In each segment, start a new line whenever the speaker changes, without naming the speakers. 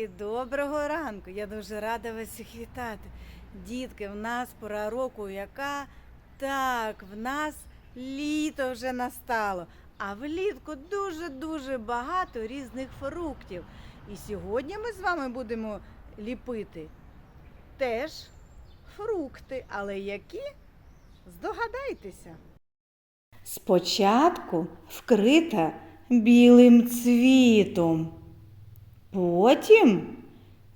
Дітки, доброго ранку! Я дуже рада вас всіх вітати. Дітки, в нас пора року, яка так, в нас літо вже настало, а влітку дуже-дуже багато різних фруктів. І сьогодні ми з вами будемо ліпити теж фрукти, але які? Здогадайтеся. Спочатку вкрита білим цвітом. Потім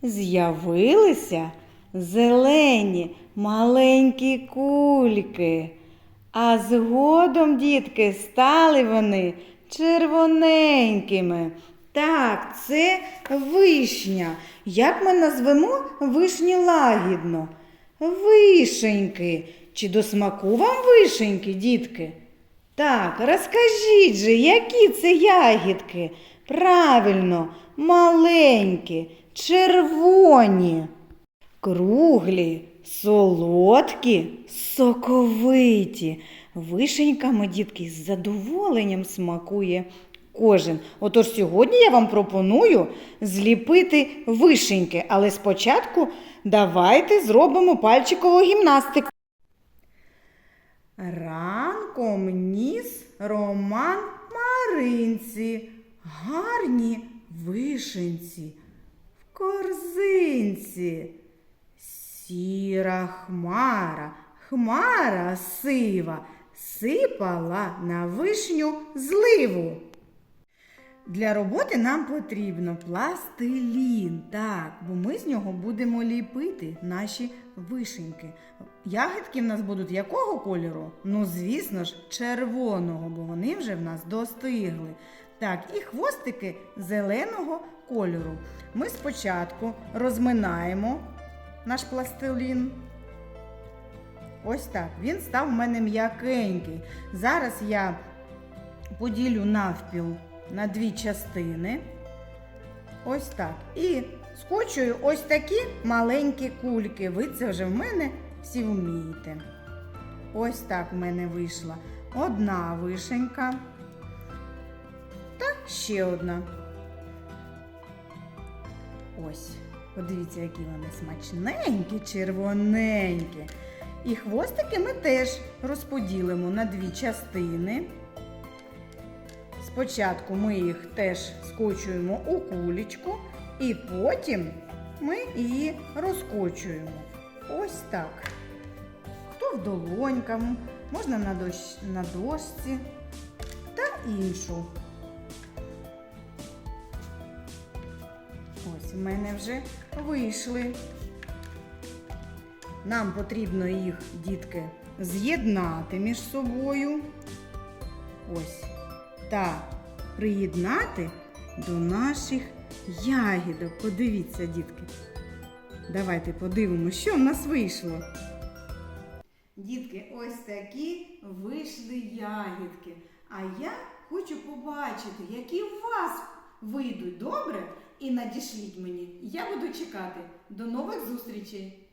з'явилися зелені маленькі кульки, а згодом, дітки, стали вони червоненькими. Так, це вишня. Як ми назвемо вишні лагідно? Вишеньки. Чи до смаку вам вишеньки, дітки? Так, розкажіть же, які це ягідки? Правильно, маленькі, червоні, круглі, солодкі, соковиті. Вишеньками, дітки, з задоволенням смакує кожен. Отож сьогодні я вам пропоную зліпити вишеньки, але спочатку давайте зробимо пальчикову гімнастику. Ранком ніс Роман Маринці, гарні вишенці в корзинці. Сіра хмара, хмара сива, сипала на вишню зливу. Для роботи нам потрібно пластилін, так, бо ми з нього будемо ліпити наші вишеньки. Ягідки в нас будуть якого кольору? Ну, звісно ж, червоного, бо вони вже в нас достигли. Так, і хвостики зеленого кольору. Ми спочатку розминаємо наш пластилін. Ось так. Він став в мене м'якенький. Зараз я поділю навпіл на дві частини. Ось так. І скочую ось такі маленькі кульки. Ви це вже в мене всі вмієте. Ось так в мене вийшла одна вишенька. Ще одна. Ось. Подивіться, які вони смачненькі, червоненькі. І хвостики ми теж розподілимо на дві частини. Спочатку ми їх теж скочуємо у кулечку, і потім ми її розкочуємо. Ось так. Хто в долоньках, можна на дошці та іншу. Ось в мене вже вийшли. Нам потрібно їх, дітки, з'єднати між собою. Ось та приєднати до наших ягідок. Подивіться, дітки. Давайте подивимося, що в нас вийшло. Дітки, ось такі вийшли ягідки. А я хочу побачити, які у вас вийдуть добре. І надішліть мені. Я буду чекати. До нових зустрічей!